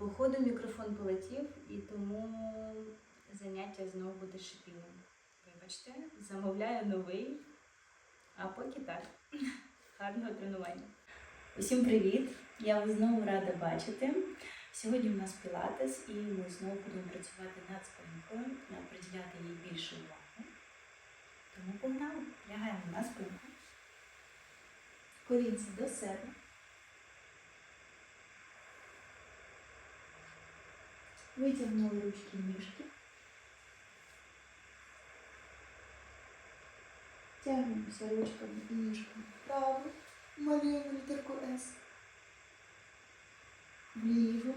Походу мікрофон полетів і тому заняття знову буде шипінням. Вибачте, замовляю новий, а поки так. Гарного тренування. Усім привіт! Я вас знову рада бачити. Сьогодні у нас пілатес і ми знову будемо працювати над спинкою, приділяти їй більше уваги. Тому погнали, лягаємо на спинку. Колінці до себе. Витягнули ручки і ніжки. Тягнемося ручками і ніжками вправо. Малюємо літерку С. Вліво.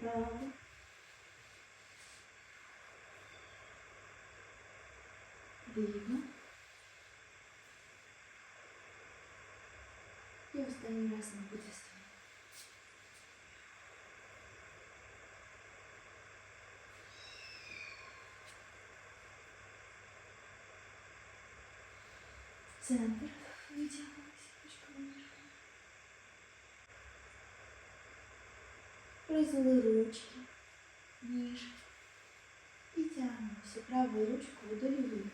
Право. Ліво. Раз ми буде стояти. Центр. Витягнулися ручками ніжками. Розвели ручки, ніжки. І тягнемося правою ручкою до лівої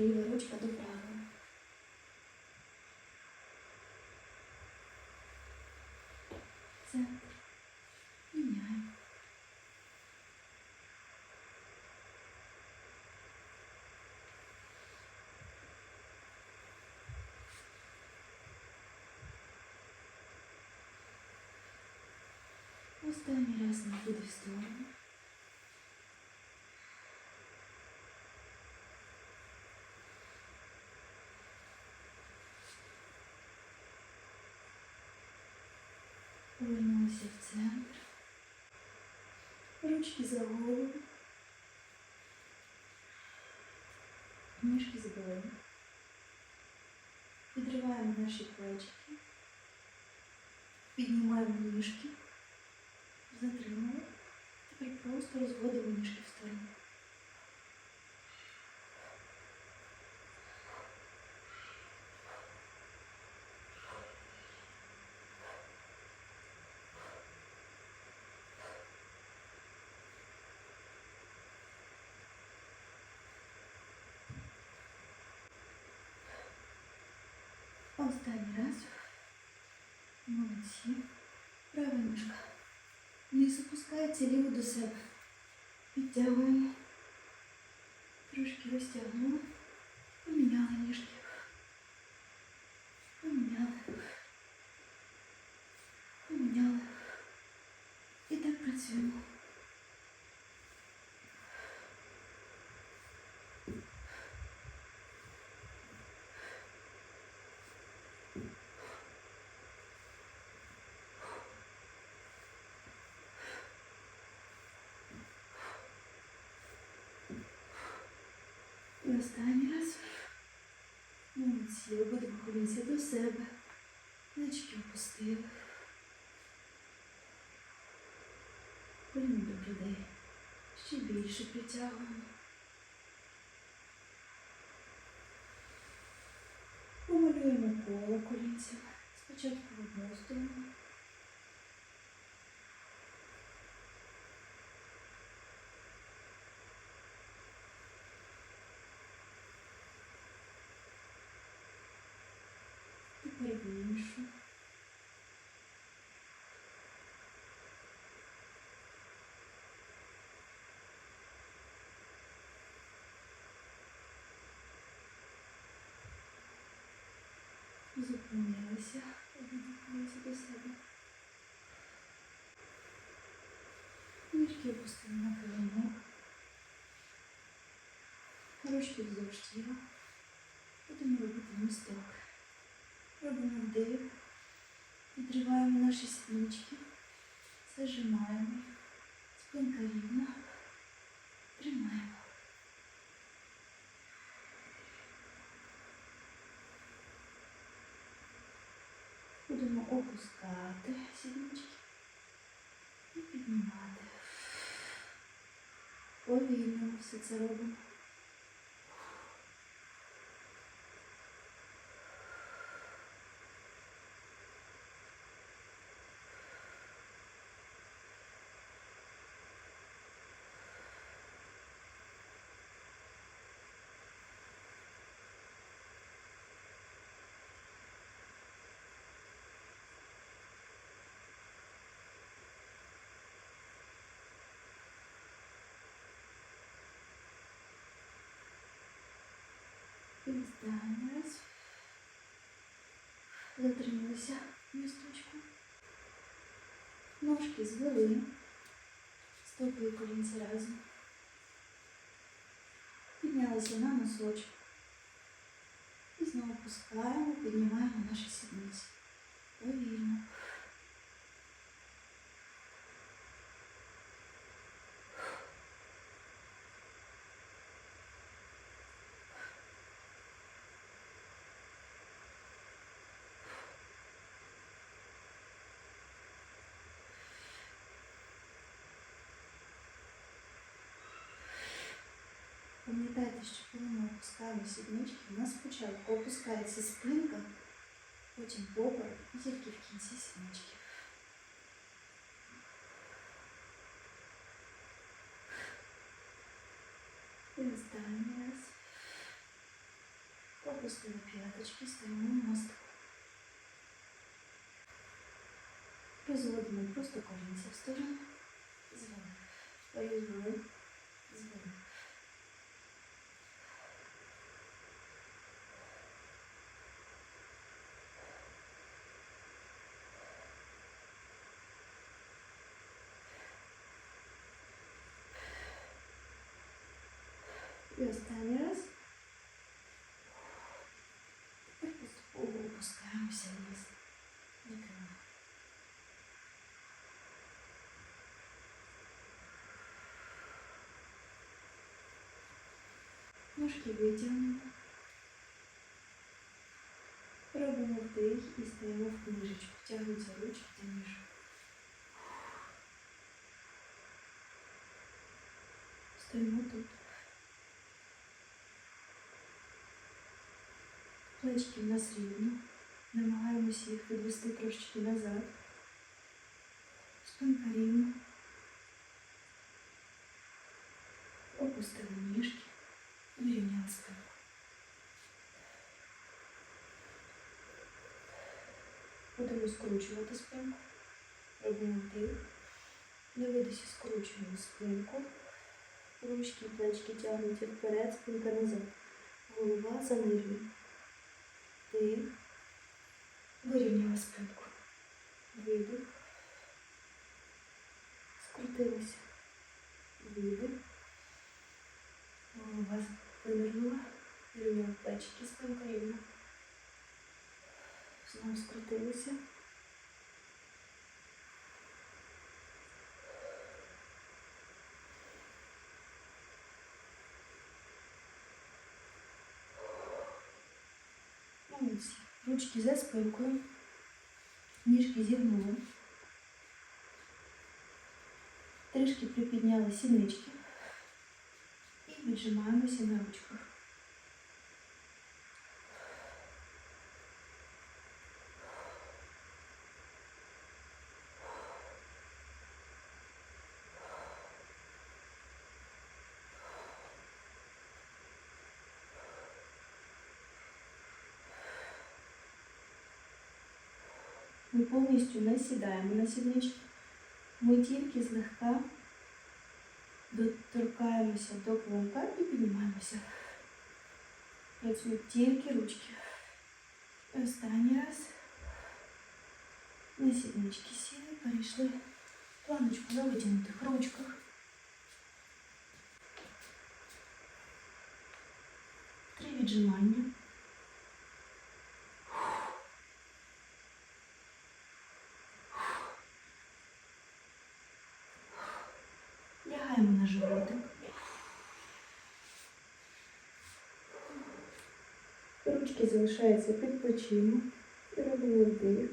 ліва ручка до правої. Центр. Міняємо. Останній раз не буде в сторону. Ручки за голову. Ніжки за голову. Підриваємо наші плечики. Піднімаємо ніжки. затримуємо, Тепер просто розводимо ніжки в сторону. Останній раз. Молодці. Права ніжка. Низ опускається ліво до себе. Підтягуємо. Трошки розтягнули. Останній раз. Молодці, будемо колінця до себе. Плечки опустили. Коліно до грудей. Ще більше притягуємо. Помалюємо коло колінцями. Спочатку в одну сторону. Тепер в іншу. Зупинилися, обиділися до себе. Ніжки опустили на коліно. Ручки вздовж тіла. Будемо робити місток. Робимо вдих. Відриваємо наші сіднички. Зажимаємо. Спинка рівна. Тримаємо. опускати сіднички і піднімати. Повільно все це робимо. І. Затрималися місточку. Ножки звели. Стопи і колінці разом. Піднялися на носочок. І знову пускаємо, піднімаємо наші сідниці. Повільно. Пам'ятайте, що коли ми опускаємо сіднички, у нас спочатку опускається спинка, потім попа і тільки в кінці сіднички. І останній раз. Опустили п'яточки, стоїмо на мостку. Розводимо просто колінця в сторону. Звели. Розвели. Звели. останній раз. Тепер поступово опускаємося вниз. Накриваємо. Ножки витягнемо. Робимо вдих і стаємо в книжечку. Тягнуться ручки та ніж. Стоїмо тут. Плечки в нас рівні. Намагаємося їх відвести трошечки назад. Спинка рівна. Опустили ніжки. Вирівняли спинку. Будемо скручувати спинку. Робимо вдих. Видосі скручуємо спинку. Ручки, плечки тягнуться вперед, спинка назад. Голова занижена. Вдих. Вирівняли спинку. Видих. Скрутилися. Видих. Голова винирнула. Вирівняли плечики, спинка рівна. Знову скрутилися. Ручки за спинкою. Ніжки зігнули. Трішки припідняли сінички. І віджимаємося на ручках. Ми повністю не сідаємо на сіднички. Ми тільки злегка доторкаємося до клонка і піднімаємося. Працюють тільки ручки. І Останній раз. На сіднички сіли, перейшли планочку на витягнутих ручках. Три віджимання. Ручки залишаються під плечима. Робимо вдих.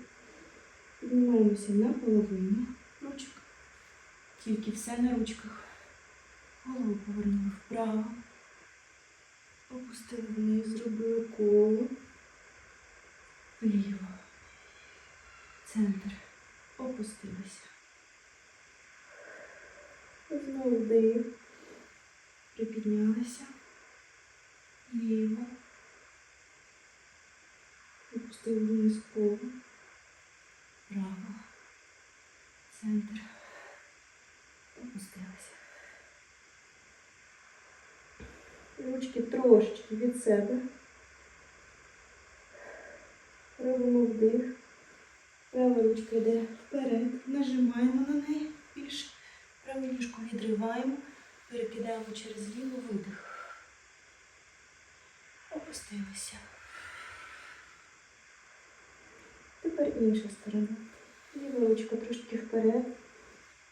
Піднімаємося на половину ручок. Тільки все на ручках. Голову повернули вправо. Опустили вниз, зробили коло. Вліво. Центр. Опустилися. Знову вдих. Припіднялися. Ліво. Опустили вниз коло. Право. Центр. Опустилися. Ручки трошечки від себе. Робимо вдих. Права ручка йде вперед. Нажимаємо на неї більше. Праву ніжку відриваємо. Перекидаємо через ліву видих. Опустилися. Тепер інша сторона. Ліву ручку трошки вперед.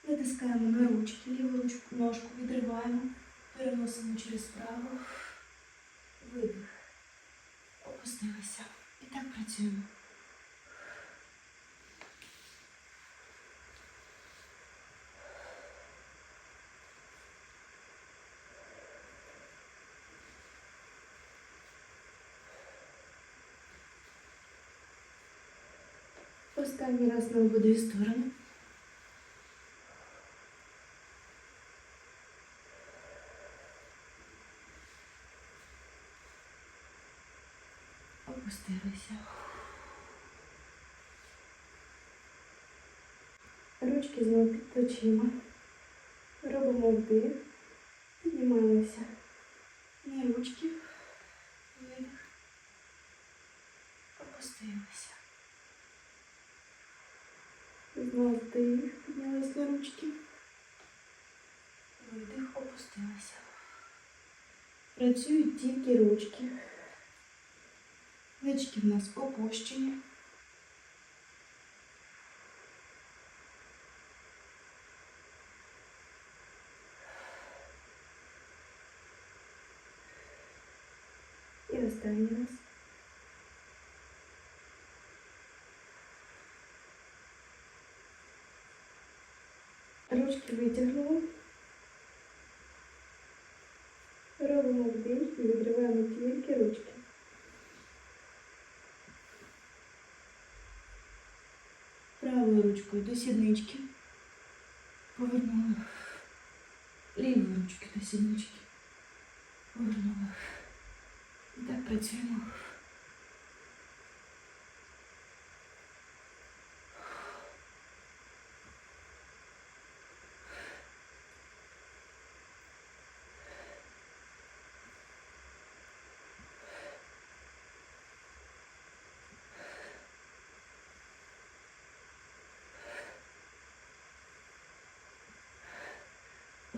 Натискаємо на ручки, ліву ручку, ножку відриваємо, переносимо через праву. Видих. Опустилися. І так працюємо. Останній раз на обидві сторони. Опустилися. Ручки знову під плечима. Робимо вдих. Піднімаємося на ручки. Видих. Опустилися. Вдих. Піднялись ручки. Видих, опустилися. Працюють тільки ручки. Плечки в нас опущені. І останній раз. Ручки витягнули. Робимо вдих і відриваємо тільки ручки. Правою ручкою до сіднички. Повернули. Лівою ручкою до сіднички. Повернули. І так працюємо.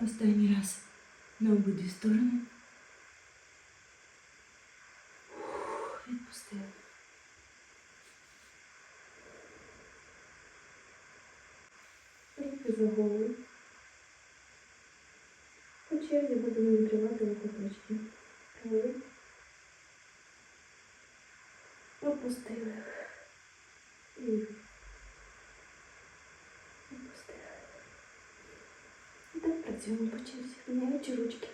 Останній раз на обидві сторони. Відпустили. Руки за голову. По черзі будемо відкривати локоточки. Правий. Опустили. Лівий. Опустили. І так працюємо по черзі, міняючи ручки.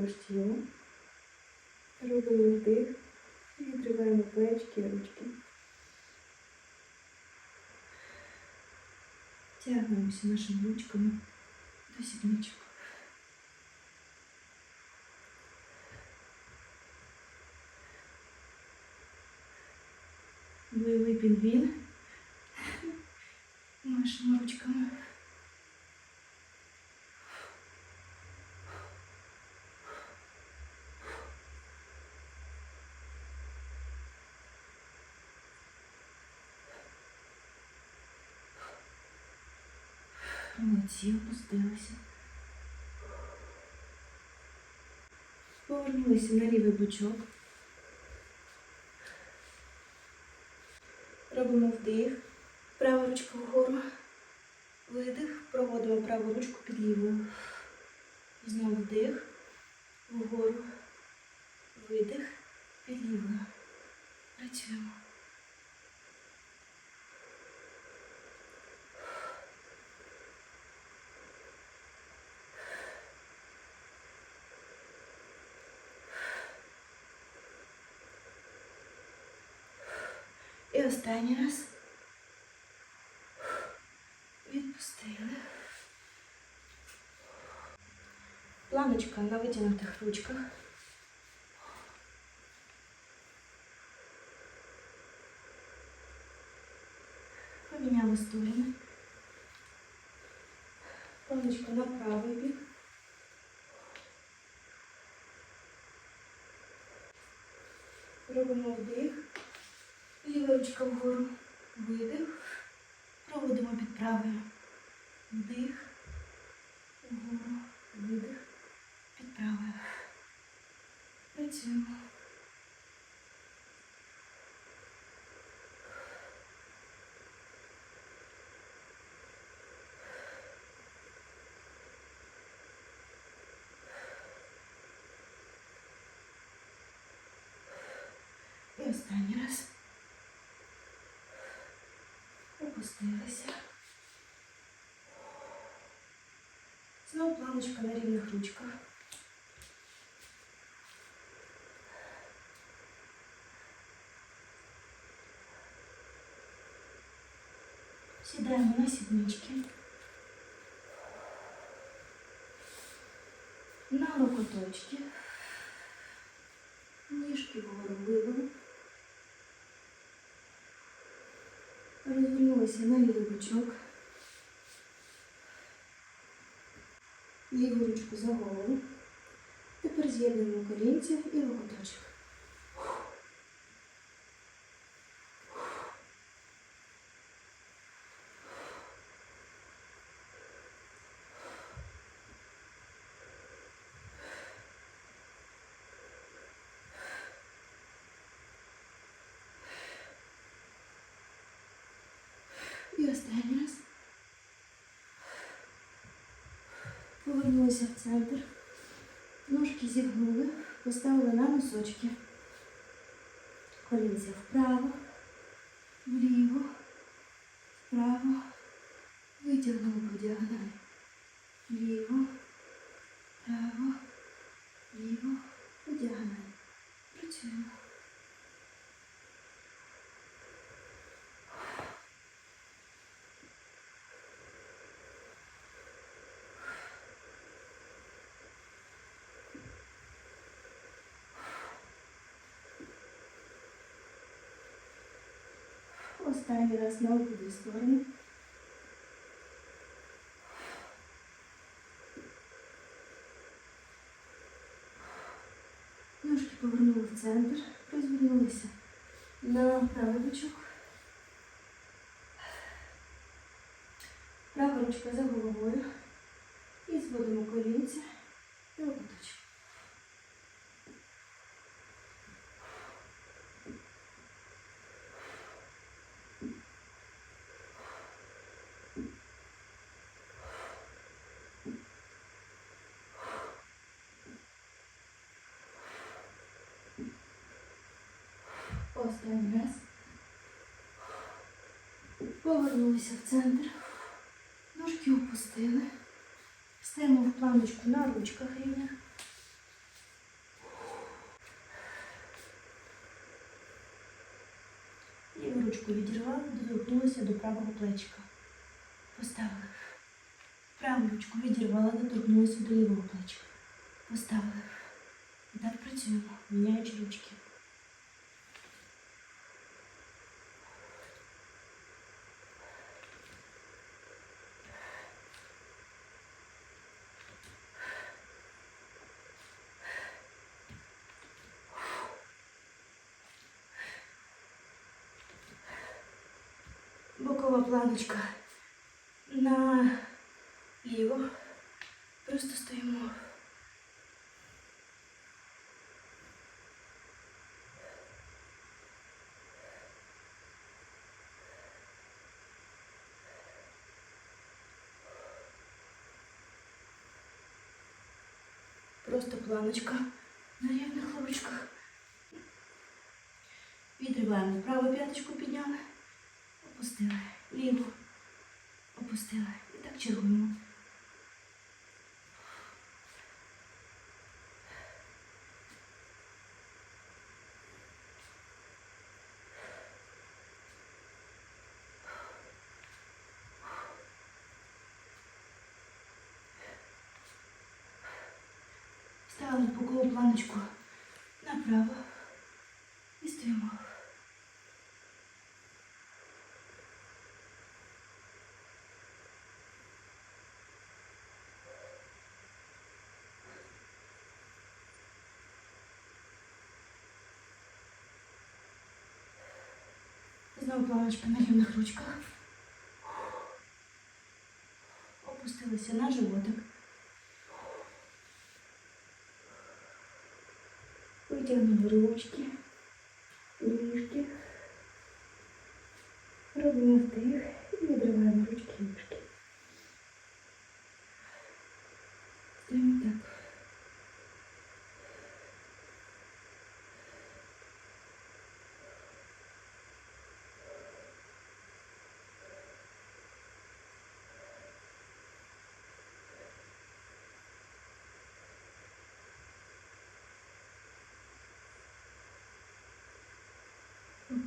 Ручки вздовж тіла. Робимо вдих. І відриваємо плечки і ручки. Тягнемося нашими ручками до сідничок. Бойовий пінгвін. Машемо ручками. Молодці, опустилися. Повернулися на лівий бочок. Робимо вдих. Права ручка вгору. Видих. Проводимо праву ручку під лівою. Знову вдих. Вгору. Видих. Під лівою. Працюємо. І останній раз. Відпустили. Планочка на витягнутих ручках. Поміняли сторони. Планочка на правий бік. Робимо вдих. Ручка вгору. Видих. Проводимо під правою. Вдих. Вгору. Видих. Під правою. Працюємо. І останній раз. Опустилися. Знову планочка на рівних ручках. Сідаємо на сіднички. На локоточки. Ніжки вгору Розвернулися на лівий бочок. Ліву ручку за голову. Тепер з'єднуємо корінці і локоточок. І останній раз. Повернулися в центр. Ножки зігнули, поставили на носочки. Колінця вправо, вліво, вправо. Витягнули по діагоналі. Вліво, вправо, вліво, по діагоналі. Працюємо. Останній раз на обидві сторони. Ножки повернули в центр, розвернулися на правий бочок. Права ручка за головою. І зводимо колінця і локоточок. Останній раз. Повернулися в центр. Ножки опустили. Стаємо в планочку на ручках рівня. Ліву ручку відірвали, доторкнулися до правого плечика. Поставили. Праву ручку відірвали, доторкнулися до лівого плечика. Поставили. І так працюємо, міняючи ручки. Бокова планочка на ліво. Просто стоїмо. Просто планочка на рівних лобочках. Відриваємо праву п'яточку, підняли, опустили, Ліву, опустили. І так чергуємо. Ставили по колу планочку направо і стоїмо. Знову планочка на рівних ручках. Опустилися на животик. Витягнули ручки,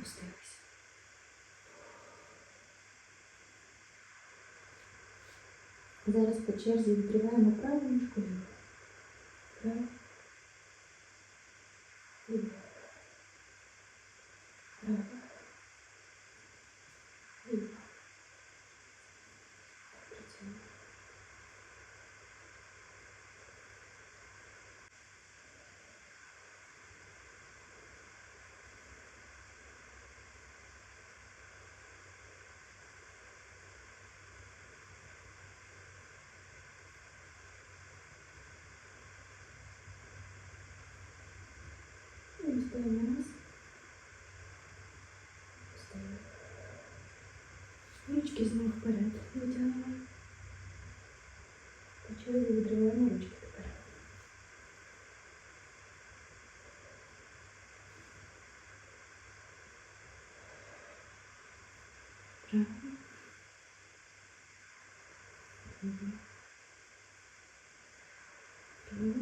Опустилися. Зараз по черзі відкриваємо праву ніжку ліву. Право. Ліво. Право. Ліво. Працюємо. І стоїмо раз. Стоїмо. Ручки знову вперед витягнемо. По черзі відриваємо ручки тепер. Право. Ліво. Право.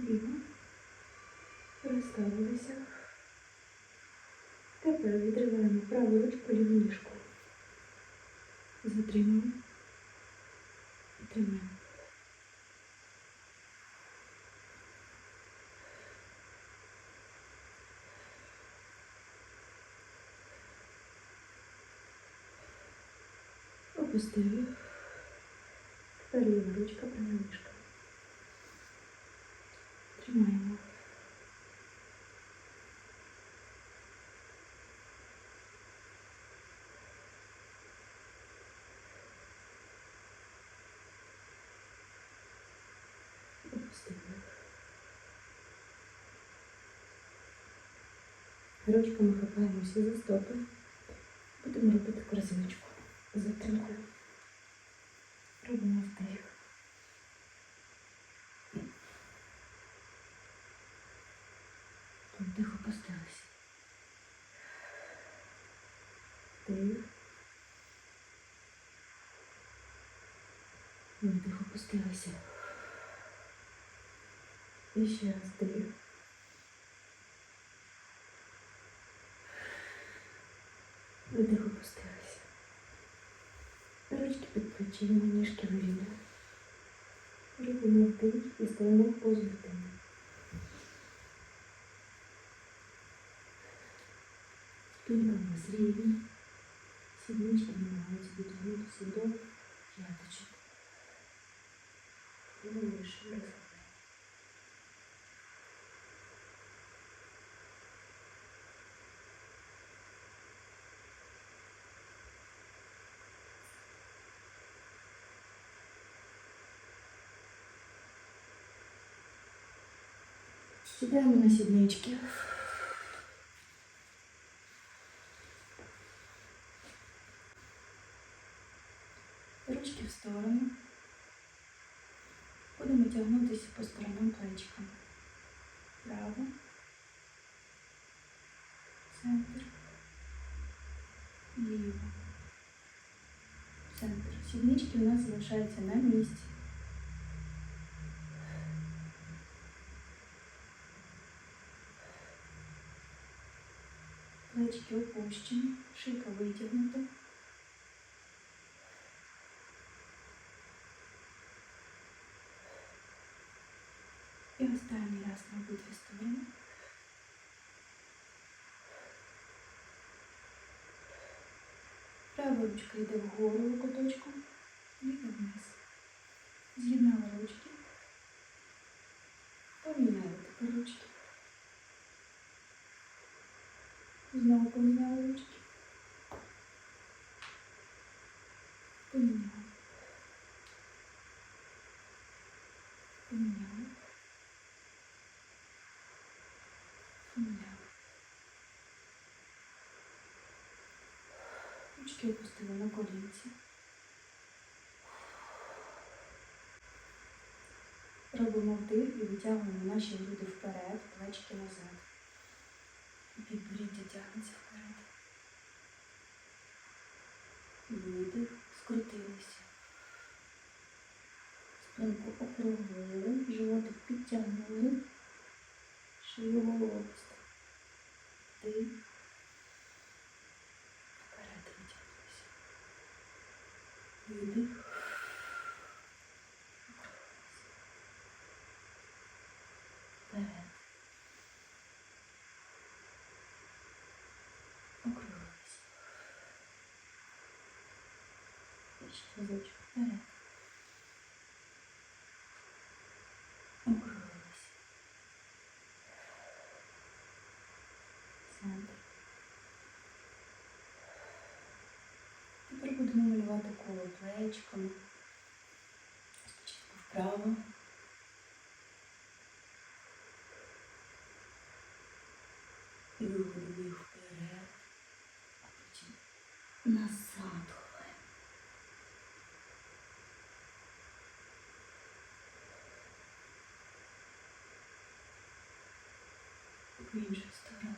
Ліво. Розставилися. Тепер відриваємо праву ручку ліву ніжку. Затримуємо. Тримаємо. Опустили. Тепер ручка, права ніжка. Тримаємо. Опустили. Ручками хапаємося за стопи. Будемо робити корзиночку. Затримку. Робимо вдих. Вдих опустилися. Вдих. Вдих опустилися. І ще раз вдих. Вдих опустилися. Ручки під плечима, ніжки вирівняли. Робимо вдих і стаємо в позу дитини. Спинка у нас рівна. Сіднички намагаються дотягнутися до п'яточок. глибше Сідаємо на сіднички. Ручки в сторону. Будемо тягнутися по сторонам плечиками. Право. Центр. Ліво. Центр. Сіднички у нас залишаються на місці. Плечики опущені, шийка витягнута. І останній раз на обидві сторони. Права ручка йде вгору локоточком, ліва вниз. Ручки опустили на колінці. Робимо вдих і витягуємо наші груди вперед, плечики назад. Підборіддя тягнеться вперед. Видих, скрутилися. Спинку округлили, животик підтягнули, шию головист. Вдих. Вперед витягнулися. Видих. Вперед. Округлились. Ще вперед. Округлились. Центр. Тепер будемо малювати коло плечиками. Спочатку вправо. І виходимо їх вперед, а потім назад В іншу сторону.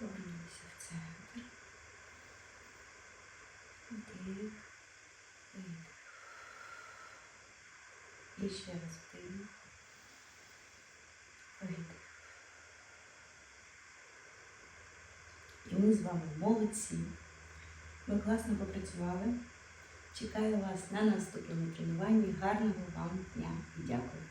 В центр. Вдих, видих. І ще раз вдих. З вами молодці. Ми класно попрацювали. Чекаю вас на наступному тренуванні. Гарного вам дня і дякую.